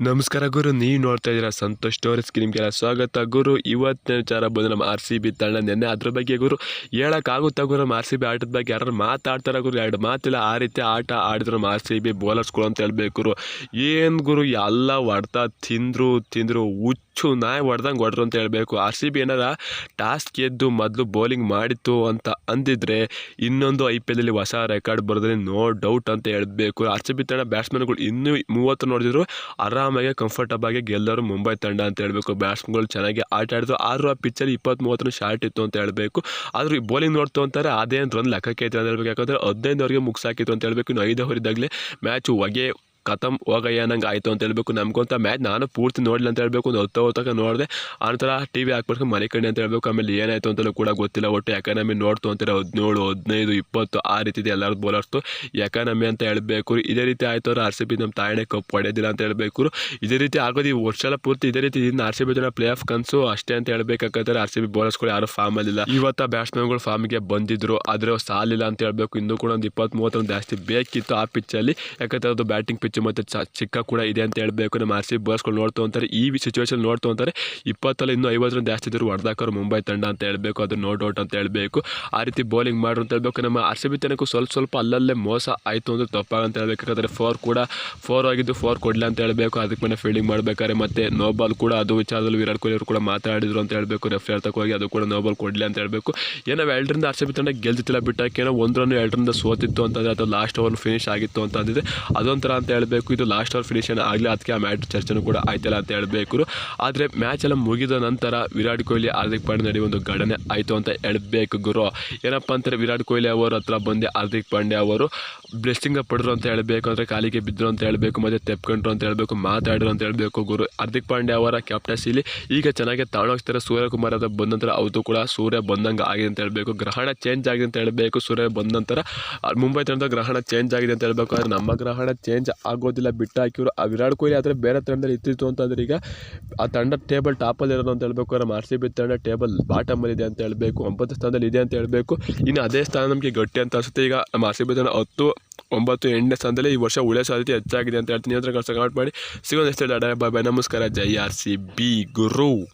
ನಮಸ್ಕಾರ ಗುರು, ನೀವು ನೋಡ್ತಾ ಇದ್ದೀರಾ ಸಂತೋಷ್ ಸ್ಟೋರೀಸ್ಗೆ ನಿಮಗೆಲ್ಲ ಸ್ವಾಗತ. ಗುರು, ಇವತ್ತಿನ ವಿಚಾರ ಬಂದು ನಮ್ಮ ಆರ್ ಸಿ ಬಿ ತಂಡ ನೆನ್ನೆ ಅದ್ರ ಬಗ್ಗೆ ಗುರು ಹೇಳೋಕ್ಕಾಗುತ್ತಾ ಗುರು? ನಮ್ಮ ಆರ್ ಸಿ ಬಿ ಆಟದ ಬಗ್ಗೆ ಯಾರು ಮಾತಾಡ್ತಾರೆ ಗುರು? ಎರಡು ಮಾತಿಲ್ಲ, ಆ ರೀತಿ ಆಟ ಆಡಿದ್ರು ನಮ್ಮ ಆರ್ ಸಿ ಬಿ ಬೌಲರ್ಸ್ಗಳು ಅಂತ ಹೇಳ್ಬೇಕು ಗುರು. ಏನು ಗುರು, ಎಲ್ಲ ಹೊಡ್ತಾ ತಿಂದರು ತಿಂದರು, ಹುಚ್ಚು ನಾಯಿ ಹೊಡೆದಂಗೆ ಹೊಡ್ರು ಅಂತ ಹೇಳಬೇಕು. ಆರ್ ಸಿ ಬಿ ಏನಾರ ಟಾಸ್ ಗೆದ್ದು ಮೊದಲು ಬೌಲಿಂಗ್ ಮಾಡಿತ್ತು ಅಂತ ಅಂದಿದ್ರೆ ಇನ್ನೊಂದು ಐ ಪಿ ಎಲ್ಲಿ ಹೊಸ ರೆಕಾರ್ಡ್ ಬರೆದ್ರೆ ನೋ ಡೌಟ್ ಅಂತ ಹೇಳಬೇಕು. ಆರ್ ಸಿ ಬಿ ತಂಡ ಬ್ಯಾಟ್ಸ್ಮನ್ಗಳು ಇನ್ನೂ ಮೂವತ್ತು ನೋಡಿದ್ರು ಆರಾಮಾಗಿ ಕಂಫರ್ಟಬಲ್ ಆಗಿ ಗೆಲ್ಲರು ಮುಂಬೈ ತಂಡ ಅಂತ ಹೇಳಬೇಕು. ಬ್ಯಾಟ್ಸ್ಮನ್ಗಳು ಚೆನ್ನಾಗಿ ಆಟ ಆಡಿದ್ರು. ಆದರೂ ಆ ಪಿಚ್ಚಲ್ಲಿ ಇಪ್ಪತ್ತ್ ಮೂವತ್ತನ ಶಾರ್ಟ್ ಇತ್ತು ಅಂತ ಹೇಳಬೇಕು. ಆದರೂ ಈ ಬೌಲಿಂಗ್ ನೋಡ್ತು ಅಂತಾರೆ ಅದೇನು ರನ್ ಲೆಕ್ಕಕ್ಕೆ ಐತೆ ಅಂತ ಹೇಳ್ಬೇಕು. ಯಾಕಂದರೆ ಹದಿನೈದವರೆಗೆ ಮುಗಿಸಾಕಿತ್ತು ಅಂತ ಹೇಳಬೇಕು. ಇನ್ನು ಐದು ಹೊರಿದಾಗಲೇ ಮ್ಯಾಚು ಹೊಗೆ ಖತಮ್ ಹೋಗಯ್ಯ, ನಂಗೆ ಆಯಿತು ಅಂತ ಹೇಳ್ಬೇಕು. ನಮಗಂತ ಮ್ಯಾಚ್ ನಾನು ಪೂರ್ತಿ ನೋಡಲಿಲ್ಲ ಅಂತ ಹೇಳ್ಬೇಕು. ಒಂದು ಹೊತ್ತು ಹೊತ್ತಕ್ಕೆ ನೋಡಿದೆ. ಆನಂತರ ಟಿ ವಿ ಹಾಕ್ಬಿಟ್ಟು ಮನೆ ಕಣ್ಣಿ ಅಂತ ಹೇಳ್ಬೇಕು. ಆಮೇಲೆ ಏನಾಯಿತು ಅಂತಲೂ ಕೂಡ ಗೊತ್ತಿಲ್ಲ. ಒಟ್ಟು ಎಕಾನಮಿ ನೋಡ್ತು ಅಂತಾರೆ ಹದಿನೇಳು, ಹದಿನೈದು, ಇಪ್ಪತ್ತು ಆ ರೀತಿ ಇದೆ ಎಲ್ಲರದ್ದು ಬೋಲರ್ಸ್ತು ಎಕಾನಮಿ ಅಂತ ಹೇಳಬೇಕು ಇದೇ ರೀತಿ ಆಯಿತು ಅವ್ರು ಆರ್ ಸಿ ಬಿ ನಮ್ಮ ತಾಯಣೆ ಕಪ್ ಹೊಡೆಯೋದಿಲ್ಲ ಅಂತ ಹೇಳಬೇಕು ಇದೇ ರೀತಿ ಆಗೋದು ಈ ವರ್ಷ ಎಲ್ಲ ಪೂರ್ತಿ ಇದೇ ರೀತಿ ಇನ್ನು ಆರ್ ಸಿ ಬಿ ಜನ ಪ್ಲೇ ಆಫ್ ಕನ್ಸು ಅಷ್ಟೇ ಅಂತ ಹೇಳ್ಬೇಕಾದ್ರೆ ಆರ್ ಸಿ ಬಿ ಬೌಲರ್ಸ್ಗಳು ಯಾರು ಫಾರ್ಮಲ್ಲಿಲ್ಲ ಇವತ್ತು ಬ್ಯಾಟ್ಸ್ಮನ್ಗಳು ಫಾರ್ಮ್ಗೆ ಬಂದಿದ್ರು. ಆದರೆ ಸಾಲಿಲ್ಲ ಅಂತ ಹೇಳಬೇಕು. ಇನ್ನೂ ಕೂಡ ಒಂದು ಇಪ್ಪತ್ತ್ ಮೂವತ್ತೊಂದು ಜಾಸ್ತಿ ಬೇಕಿತ್ತು ಆ ಪಿಚ್ಚಲ್ಲಿ ಯಾಕಂದ್ರೆ ಅದು ಬ್ಯಾಟಿಂಗ್ ಪಿಚ್ ಮತ್ತು ಚ- ಚಿಕ್ಕ ಕೂಡ ಇದೆ ಅಂತ ಹೇಳಬೇಕು. ನಮ್ಮ ಆರ್ ಸಿ ಬಸ್ಗಳು ನೋಡ್ತಾ ಅಂತಾರೆ ಈ ಸಿಚುವೇಶನ್ ನೋಡ್ತು ಅಂತಾರೆ ಇಪ್ಪತ್ತಲ್ಲ ಇನ್ನೂ ಐವತ್ತರಿಂದ ಜಾಸ್ತಿ ಇದ್ದರು ಹೊಡೆದಾಕೋರು ಮುಂಬೈ ತಂಡ ಅಂತ ಹೇಳಬೇಕು. ಅದು ನೋ ಡೌಟ್ ಅಂತ ಹೇಳಬೇಕು. ಆ ರೀತಿ ಬೌಲಿಂಗ್ ಮಾಡ್ರು ಅಂತ ಹೇಳಬೇಕು. ನಮ್ಮ ಆರ್ ಸಿ ಬಿ ಸ್ವಲ್ಪ ಸ್ವಲ್ಪ ಅಲ್ಲಲ್ಲೇ ಮೋಸ ಆಯಿತು ಅಂದರೆ ತಪ್ಪಾಗಂತ ಹೇಳಬೇಕು. ಯಾಕಂದರೆ ಫೋರ್ ಕೂಡ ಫೋರ್ ಆಗಿದ್ದು ಫೋರ್ ಕೊಡಲಿ ಅಂತ ಹೇಳಬೇಕು. ಅದಕ್ಕೆ ಮೇಲೆ ಫೀಲ್ಡಿಂಗ್ ಮಾಡಬೇಕಾದ್ರೆ ಮತ್ತೆ ನೋ ಬಾಲ್ ಕೂಡ ಅದು ವಿಚಾರದಲ್ಲಿ ವಿರಾಟ್ ಕೊಹ್ಲಿ ಅವರು ಕೂಡ ಮಾತಾಡಿದ್ರು ಅಂತ ಹೇಳಬೇಕು. ರೆಫ್ರಿ ಹೇಳ್ತಕ್ಕೆ ಹೋಗಿ ಅದು ಕೂಡ ನೋ ಬಾಲ್ ಕೊಡಲಿ ಅಂತ ಹೇಳಬೇಕು. ಏನೋ ಎರಡರಿಂದ ಆರ್ ಸಿ ಬಿ ತಂಡ ಗೆಲ್ತಿಲ್ಲ ಬಿಟ್ಟಾಕೇನೋ ಒಂದು ರನ್ ಎರಡರಿಂದ ಸೋತಿತ್ತು ಅಂತಂದರೆ ಅಥವಾ ಲಾಸ್ಟ್ ಓವರ್ ಫಿನಿಶ್ ಆಗಿತ್ತು ಅಂತ ಅಂದಿದ್ರೆ ಅದೊಂಥರ ಅಂತ ಹೇಳಬೇಕು, ಇದು ಲಾಸ್ಟ್ ಓವರ್ ಫಿನಿಷನ್ ಆಗಲಿ ಅದಕ್ಕೆ ಆ ಮ್ಯಾಚ್ ಚರ್ಚೆನೂ ಕೂಡ ಆಯ್ತಲ್ಲ ಅಂತ ಹೇಳಬೇಕು ಆದರೆ ಮ್ಯಾಚ್ ಎಲ್ಲ ಮುಗಿದ ನಂತರ ವಿರಾಟ್ ಕೊಹ್ಲಿ ಹಾರ್ದಿಕ್ ಪಾಂಡ್ಯ ನಡುವೆ ಒಂದು ಘಟನೆ ಆಯಿತು ಅಂತ ಹೇಳಬೇಕು ಗುರು. ಏನಪ್ಪ ಅಂದರೆ ವಿರಾಟ್ ಕೊಹ್ಲಿ ಅವರ ಹತ್ರ ಬಂದು ಹಾರ್ದಿಕ್ ಪಾಂಡ್ಯ ಅವರು. ಬ್ಲೆಸ್ಸಿಂಗ್ ಪಡೆದ್ರು ಅಂತ ಹೇಳಬೇಕು, ಅಂದರೆ ಕಾಲಿಗೆ ಬಿದ್ದರು ಅಂತ ಹೇಳಬೇಕು, ಮತ್ತು ತೆಪ್ಕೊಂಡ್ರು ಅಂತ ಹೇಳಬೇಕು, ಮಾತಾಡ್ರು ಅಂತ ಹೇಳಬೇಕು ಗುರು. ಹಾರ್ದಿಕ್ ಪಾಂಡ್ಯ ಅವರ ಕ್ಯಾಪ್ಟನ್ಸಿಲಿ ಈಗ ಚೆನ್ನಾಗಿ ತಾಣೋಗ್ತಾರೆ ಸೂರ್ಯಕುಮಾರ್ ಅದು ಬಂದ ನಂತರ ಅವತ್ತು ಕೂಡ ಸೂರ್ಯ ಬಂದಂಗೆ ಆಗಿದೆ ಅಂತ ಹೇಳಬೇಕು. ಗ್ರಹಣ ಚೇಂಜ್ ಆಗಿದೆ ಅಂತ ಹೇಳಬೇಕು ಸೂರ್ಯ ಬಂದ ನಂತರ. ಮುಂಬೈ ತಂಡದ ಗ್ರಹಣ ಚೇಂಜ್ ಆಗಿದೆ ಅಂತ ಹೇಳಬೇಕು, ಆದರೆ ನಮ್ಮ ಗ್ರಹಣ ಚೇಂಜ್ ಆಗೋದಿಲ್ಲ ಬಿಟ್ಟು ಆ ವಿರಾಟ್ ಕೊಹ್ಲಿ ಆದರೆ ಬೇರೆ ತಂಡದಲ್ಲಿ ಇತ್ತಿತ್ತು ಅಂತಂದ್ರೆ ಈಗ ಆ ತಂಡ ಟೇಬಲ್ ಟಾಪಲ್ಲಿ ಇರೋದು ಅಂತ ಹೇಳಬೇಕು ಆದರೆ ಆರ್ ಸಿ ಬಿ ತಂಡ ಟೇಬಲ್ ಬಾಟಮಲ್ಲಿದೆ ಅಂತ ಹೇಳಬೇಕು, ಒಂಬತ್ತು ಸ್ಥಾನದಲ್ಲಿ ಇದೆ ಅಂತ ಹೇಳಬೇಕು. ಇನ್ನು ಅದೇ ಸ್ಥಾನ ನಮಗೆ ಗಟ್ಟಿ ಅಂತ ಅನಿಸುತ್ತೆ. ಈಗ ನಮ್ಮ ಆರ್ ಸಿ ಬಿ ತಂಡ ಹತ್ತು, ಒಂಬತ್ತು, ಎಂಟನೇ ಸ್ಥಾನದಲ್ಲಿ ಈ ವರ್ಷ ಉಳಿಯೋ ಸಾಧ್ಯತೆ ಹೆಚ್ಚಾಗಿದೆ ಅಂತ ಹೇಳ್ತೀನಿ. ಅಂದ್ರೆ ಕಮೆಂಟ್ ಮಾಡಿ. ಸಿಗೋದು ಎಷ್ಟು ಬಾಯ್ ಬಾಯ್ ನಮಸ್ಕಾರ. ಜೈ ಆರ್ ಸಿ ಬಿ ಗುರು.